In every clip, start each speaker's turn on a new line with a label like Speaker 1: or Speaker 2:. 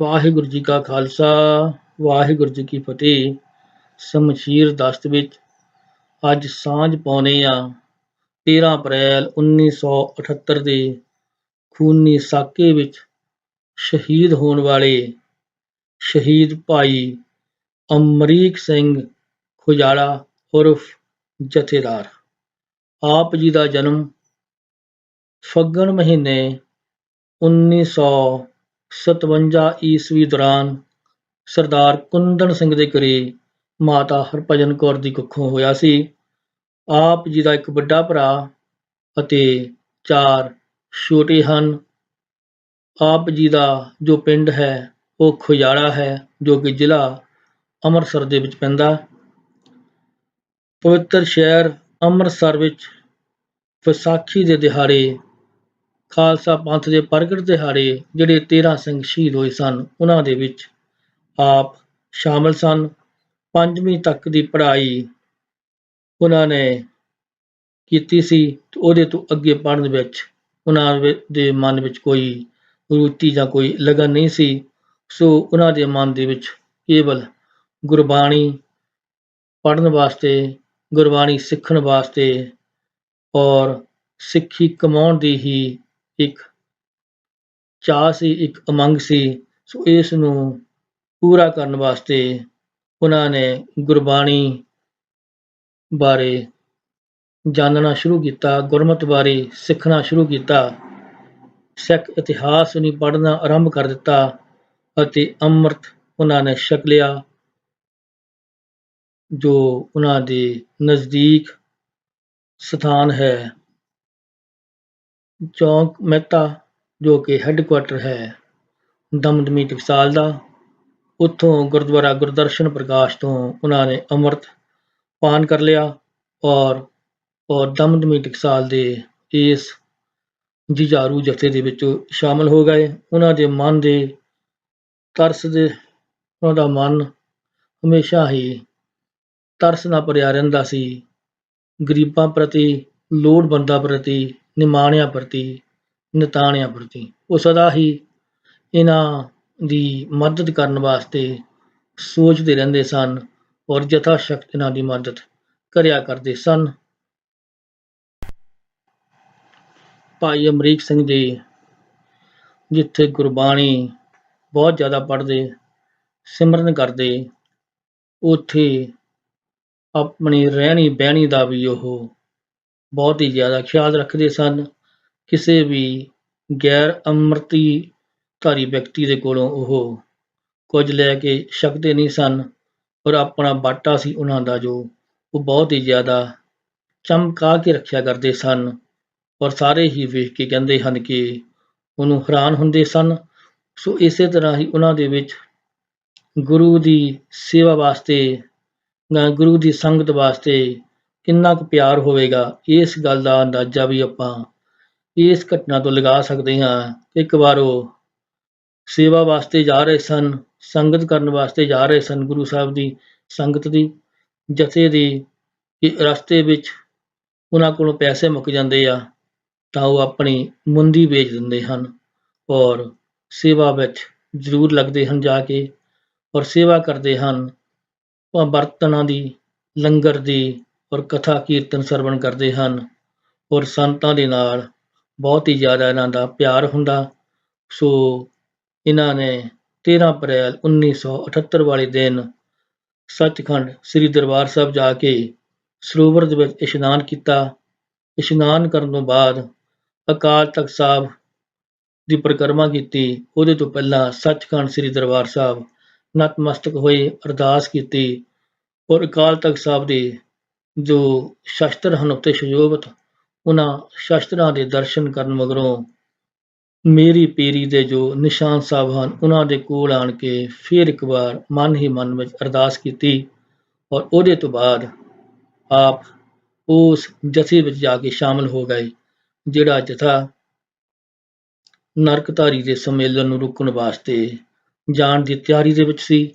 Speaker 1: ਵਾਹਿਗੁਰੂ ਜੀ ਕਾ ਖਾਲਸਾ, ਵਾਹਿਗੁਰੂ ਜੀ ਕੀ ਫਤਿਹ। ਸ਼ਮਸ਼ੀਰ ਦਸਤ ਵਿੱਚ ਅੱਜ ਸਾਂਝ ਪਾਉਂਦੇ ਆ 13 ਅਪ੍ਰੈਲ 1978 ਦੇ ਖੂਨੀ ਸਾਕੇ ਵਿੱਚ ਸ਼ਹੀਦ ਹੋਣ ਵਾਲੇ ਸ਼ਹੀਦ ਭਾਈ ਅਮਰੀਕ ਸਿੰਘ ਖੁਜਾਲਾ ਉਰਫ ਜਥੇਦਾਰ। ਆਪ ਜੀ ਦਾ ਜਨਮ ਫੱਗਣ ਮਹੀਨੇ 1957 ਈਸਵੀ ਦੌਰਾਨ ਸਰਦਾਰ ਕੁੰਦਨ ਸਿੰਘ ਦੇ ਘਰੇ ਮਾਤਾ ਹਰਭਜਨ ਕੌਰ ਦੀ ਕੁੱਖੋਂ ਹੋਇਆ ਸੀ। ਆਪ ਜੀ ਦਾ ਇੱਕ ਵੱਡਾ ਭਰਾ ਅਤੇ ਚਾਰ ਛੋਟੇ ਹਨ। ਆਪ ਜੀ ਦਾ ਜੋ ਪਿੰਡ ਹੈ, ਉਹ ਖੁਜਾਲਾ ਹੈ, ਜੋ ਕਿ ਜ਼ਿਲ੍ਹਾ ਅੰਮ੍ਰਿਤਸਰ ਦੇ ਵਿੱਚ ਪੈਂਦਾ। ਪਵਿੱਤਰ ਸ਼ਹਿਰ ਅੰਮ੍ਰਿਤਸਰ ਵਿੱਚ ਵਿਸਾਖੀ ਦੇ ਦਿਹਾੜੇ ਖਾਲਸਾ ਪੰਥ ਦੇ ਪ੍ਰਗਟ ਦਿਹਾੜੇ ਜਿਹੜੇ 13 ਸਿੰਘ ਸ਼ਹੀਦ ਹੋਏ ਸਨ, ਉਹਨਾਂ ਦੇ ਵਿੱਚ ਆਪ ਸ਼ਾਮਲ ਸਨ। ਪੰਜਵੀਂ ਤੱਕ ਦੀ ਪੜ੍ਹਾਈ ਉਹਨਾਂ ਨੇ ਕੀਤੀ ਸੀ ਤੇ ਉਹਦੇ ਤੋਂ ਅੱਗੇ ਪੜ੍ਹਨ ਵਿੱਚ ਉਹਨਾਂ ਵਿ- ਦੇ ਮਨ ਵਿੱਚ ਕੋਈ ਰੁਚੀ ਜਾਂ ਕੋਈ ਲਗਨ ਨਹੀਂ ਸੀ। ਸੋ ਉਹਨਾਂ ਦੇ ਮਨ ਦੇ ਵਿੱਚ ਕੇਵਲ ਗੁਰਬਾਣੀ ਪੜ੍ਹਨ ਵਾਸਤੇ, ਗੁਰਬਾਣੀ ਸਿੱਖਣ ਵਾਸਤੇ ਔਰ ਸਿੱਖੀ ਕਮਾਉਣ ਦੀ ਹੀ ਇੱਕ ਚਾਹ ਸੀ, ਇੱਕ ਉਮੰਗ ਸੀ, ਸੋ ਇਸ ਨੂੰ ਪੂਰਾ ਕਰਨ ਵਾਸਤੇ ਉਹਨਾਂ ਨੇ ਗੁਰਬਾਣੀ ਬਾਰੇ ਜਾਣਨਾ ਸ਼ੁਰੂ ਕੀਤਾ, ਗੁਰਮਤਿ ਬਾਰੇ ਸਿੱਖਣਾ ਸ਼ੁਰੂ ਕੀਤਾ, ਸਿੱਖ ਇਤਿਹਾਸ ਨੂੰ ਪੜ੍ਹਨਾ ਆਰੰਭ ਕਰ ਦਿੱਤਾ ਅਤੇ ਅੰਮ੍ਰਿਤ ਉਹਨਾਂ ਨੇ ਛਕ ਲਿਆ, ਜੋ ਉਹਨਾਂ ਦੇ ਨਜ਼ਦੀਕ ਸਥਾਨ ਹੈ। ਚੌਂਕ ਮਹਿਤਾ, ਜੋ ਕਿ ਹੈੱਡਕੁਆਟਰ ਹੈ, ਦਮਦਮੀ ਟਕਸਾਲ ਦਾ। ਉੱਥੋਂ ਗੁਰਦੁਆਰਾ ਗੁਰਦਰਸ਼ਨ ਪ੍ਰਕਾਸ਼ ਤੋਂ ਉਹਨਾਂ ਨੇ ਅੰਮ੍ਰਿਤ ਪਾਨ ਕਰ ਲਿਆ ਔਰ ਔਰ ਦਮਦਮੀ ਟਕਸਾਲ ਦੇ ਇਸ ਜੁਝਾਰੂ ਜਥੇ ਦੇ ਵਿੱਚ ਸ਼ਾਮਲ ਹੋ ਗਏ। ਉਹਨਾਂ ਦੇ ਮਨ ਦੇ ਤਰਸ ਦੇ, ਉਹਨਾਂ ਦਾ ਮਨ ਹਮੇਸ਼ਾ ਹੀ ਤਰਸ ਨਾਲ ਭਰਿਆ ਰਹਿੰਦਾ ਸੀ। ਗਰੀਬਾਂ ਪ੍ਰਤੀ, ਲੋੜਵੰਦਾਂ ਪ੍ਰਤੀ ਨਿਮਾਣਿਆਂ ਪ੍ਰਤੀ, ਨਿਤਾਣਿਆਂ ਪ੍ਰਤੀ। ਉਹ ਸਦਾ ਹੀ ਇਹਨਾਂ ਦੀ ਮਦਦ ਕਰਨ ਵਾਸਤੇ ਸੋਚਦੇ ਰਹਿੰਦੇ ਸਨ ਔਰ ਯਥਾ ਸ਼ਕਤ ਇਹਨਾਂ ਦੀ ਮਦਦ ਕਰਿਆ ਕਰਦੇ ਸਨ। ਭਾਈ ਅਮਰੀਕ ਸਿੰਘ ਜੀ, ਜਿੱਥੇ ਗੁਰਬਾਣੀ ਬਹੁਤ ਜ਼ਿਆਦਾ ਪੜ੍ਹਦੇ, ਸਿਮਰਨ ਕਰਦੇ, ਉੱਥੇ ਆਪਣੀ ਰਹਿਣੀ ਬਹਿਣੀ ਦਾ ਵੀ ਉਹ ਬਹੁਤ ਹੀ ਜ਼ਿਆਦਾ ਖਿਆਲ ਰੱਖਦੇ ਸਨ। ਕਿਸੇ ਵੀ ਗੈਰ ਅੰਮ੍ਰਿਤੀ ਧਾਰੀ ਵਿਅਕਤੀ ਦੇ ਕੋਲੋਂ ਉਹ ਕੁਝ ਲੈ ਕੇ ਛਕਦੇ ਨਹੀਂ ਸਨ ਔਰ ਆਪਣਾ ਬਾਟਾ ਸੀ ਉਹਨਾਂ ਦਾ ਜੋ ਉਹ ਬਹੁਤ ਹੀ ਜ਼ਿਆਦਾ ਚਮਕਾ ਕੇ ਰੱਖਿਆ ਕਰਦੇ ਸਨ। ਔਰ ਸਾਰੇ ਹੀ ਵੇਖ ਕੇ ਕਹਿੰਦੇ ਹਨ ਕਿ ਉਹਨੂੰ ਹੈਰਾਨ ਹੁੰਦੇ ਸਨ। ਸੋ ਇਸੇ ਤਰ੍ਹਾਂ ਹੀ ਉਹਨਾਂ ਦੇ ਵਿੱਚ ਗੁਰੂ ਦੀ ਸੇਵਾ ਵਾਸਤੇ ਜਾਂ ਗੁਰੂ ਦੀ ਸੰਗਤ ਵਾਸਤੇ ਕਿੰਨਾ ਕੁ ਪਿਆਰ ਹੋਵੇਗਾ, ਇਸ ਗੱਲ ਦਾ ਅੰਦਾਜ਼ਾ ਵੀ ਆਪਾਂ ਇਸ ਘਟਨਾ ਤੋਂ ਲਗਾ ਸਕਦੇ ਹਾਂ ਇੱਕ ਵਾਰ ਉਹ ਸੇਵਾ ਵਾਸਤੇ ਜਾ ਰਹੇ ਸਨ, ਸੰਗਤ ਕਰਨ ਵਾਸਤੇ ਜਾ ਰਹੇ ਸਨ, ਗੁਰੂ ਸਾਹਿਬ ਦੀ ਸੰਗਤ ਦੀ, ਜਥੇ ਦੀ ਕਿ ਰਸਤੇ ਵਿੱਚ ਉਹਨਾਂ ਕੋਲੋਂ ਪੈਸੇ ਮੁੱਕ ਜਾਂਦੇ ਆ, ਤਾਂ ਉਹ ਆਪਣੀ ਮੁੰਦੀ ਵੇਚ ਦਿੰਦੇ ਹਨ ਔਰ ਸੇਵਾ ਵਿੱਚ ਜ਼ਰੂਰ ਲੱਗਦੇ ਹਨ ਜਾ ਕੇ ਔਰ ਸੇਵਾ ਕਰਦੇ ਹਨ ਉਹ ਬਰਤਨਾਂ ਦੀ, ਲੰਗਰ ਦੀ ਔਰ ਕਥਾ ਕੀਰਤਨ ਸਰਵਣ ਕਰਦੇ ਹਨ। ਔਰ ਸੰਤਾਂ ਦੇ ਨਾਲ ਬਹੁਤ ਹੀ ਜ਼ਿਆਦਾ ਇਹਨਾਂ ਦਾ ਪਿਆਰ ਹੁੰਦਾ। ਸੋ ਇਹਨਾਂ ਨੇ 13 ਅਪ੍ਰੈਲ 1978 ਵਾਲੇ ਦਿਨ ਸੱਚਖੰਡ ਸ੍ਰੀ ਦਰਬਾਰ ਸਾਹਿਬ ਜਾ ਕੇ ਸਰੋਵਰ ਦੇ ਵਿੱਚ ਇਸ਼ਨਾਨ ਕੀਤਾ। ਇਸ਼ਨਾਨ ਕਰਨ ਤੋਂ ਬਾਅਦ ਅਕਾਲ ਤਖਤ ਸਾਹਿਬ ਦੀ ਪਰਿਕਰਮਾ ਕੀਤੀ। ਉਹਦੇ ਤੋਂ ਪਹਿਲਾਂ ਸੱਚਖੰਡ ਸ੍ਰੀ ਦਰਬਾਰ ਸਾਹਿਬ ਨਤਮਸਤਕ ਹੋਏ, ਅਰਦਾਸ ਕੀਤੀ ਔਰ ਅਕਾਲ ਤਖਤ ਸਾਹਿਬ ਦੇ ਜੋ ਸ਼ਸਤਰ ਹਨ ਉੱਤੇ ਸੁਸ਼ੋਭਿਤ ਉਹਨਾਂ ਸ਼ਸਤਰਾਂ ਦੇ ਦਰਸ਼ਨ ਕਰਨ ਮਗਰੋਂ ਮੇਰੀ ਪੀਰੀ ਦੇ ਜੋ ਨਿਸ਼ਾਨ ਸਾਹਿਬ ਹਨ, ਉਹਨਾਂ ਦੇ ਕੋਲ ਆਣ ਕੇ ਫਿਰ ਇੱਕ ਵਾਰ ਮਨ ਹੀ ਮਨ ਵਿੱਚ ਅਰਦਾਸ ਕੀਤੀ ਔਰ ਉਹਦੇ ਤੋਂ ਬਾਅਦ ਆਪ ਉਸ ਜਥੇ ਵਿੱਚ ਜਾ ਕੇ ਸ਼ਾਮਲ ਹੋ ਗਏ, ਜਿਹੜਾ ਜਥਾ ਨਰਕਧਾਰੀ ਦੇ ਸੰਮੇਲਨ ਨੂੰ ਰੁਕਣ ਵਾਸਤੇ ਜਾਣ ਦੀ ਤਿਆਰੀ ਦੇ ਵਿੱਚ ਸੀ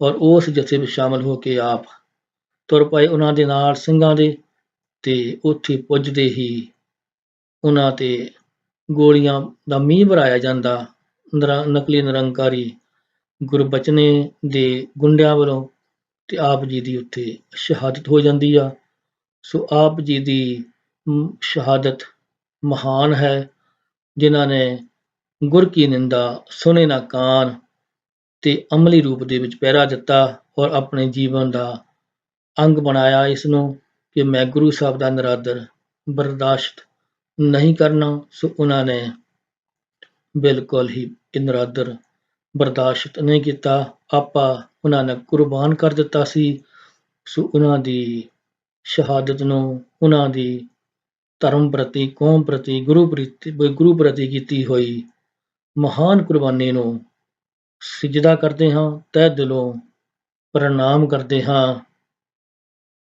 Speaker 1: ਔਰ ਉਸ ਜਥੇ ਵਿੱਚ ਸ਼ਾਮਲ ਹੋ ਕੇ ਆਪ ਤੁਰ ਪਏ ਉਹਨਾਂ ਦੇ ਨਾਲ ਸਿੰਘਾਂ ਦੇ ਤੇ ਉੱਥੇ ਪੁੱਜਦੇ ਹੀ ਉਹਨਾਂ ਤੇ ਗੋਲੀਆਂ ਦਾ ਮੀਂਹ ਵਰਾਇਆ ਜਾਂਦਾ। ਨਰ- ਨਕਲੀ ਨਿਰੰਕਾਰੀ ਗੁਰਬਚਨੇ ਦੇ ਗੁੰਡਿਆਂ ਵੱਲੋਂ ਤੇ ਆਪ ਜੀ ਦੀ ਉੱਥੇ ਸ਼ਹਾਦਤ ਹੋ ਜਾਂਦੀ ਆ। ਸੋ ਆਪ ਜੀ ਦੀ ਸ਼ਹਾਦਤ ਮਹਾਨ ਹੈ। ਜਿਨ੍ਹਾਂ ਨੇ ਗੁਰ ਕੀ ਨਿੰਦਾ ਸੁਨੇ ਨਾ ਕਾਨ ਤੇ ਅਮਲੀ ਰੂਪ ਦੇ ਵਿੱਚ ਪਹਿਰਾ ਦਿੱਤਾ ਔਰ ਆਪਣੇ ਜੀਵਨ ਦਾ ਅੰਗ ਬਣਾਇਆ ਇਸਨੂੰ ਕਿ ਮੈਂ ਗੁਰੂ ਸਾਹਿਬ ਦਾ ਨਰਾਦਰ ਬਰਦਾਸ਼ਤ ਨਹੀਂ ਕਰਨਾ, ਸੋ ਉਹਨਾਂ ਨੇ ਬਿਲਕੁਲ ਹੀ ਇਹ ਨਰਾਦਰ ਬਰਦਾਸ਼ਤ ਨਹੀਂ ਕੀਤਾ। ਆਪਾ ਉਹਨਾਂ ਨੇ ਕੁਰਬਾਨ ਕਰ ਦਿੱਤਾ ਸੀ, ਸੋ ਉਹਨਾਂ ਦੀ ਸ਼ਹਾਦਤ ਨੂੰ ਉਹਨਾਂ ਦੀ ਧਰਮ ਪ੍ਰਤੀ, ਕੌਮ ਪ੍ਰਤੀ, ਗੁਰੂ ਪ੍ਰਤੀ ਗੁਰੂ ਪ੍ਰਤੀ ਕੀਤੀ ਹੋਈ ਮਹਾਨ ਕੁਰਬਾਨੀ ਨੂੰ ਸਿਜਦਾ ਕਰਦੇ ਹਾਂ, ਤਹਿ ਦਿਲੋਂ ਪ੍ਰਣਾਮ ਕਰਦੇ ਹਾਂ।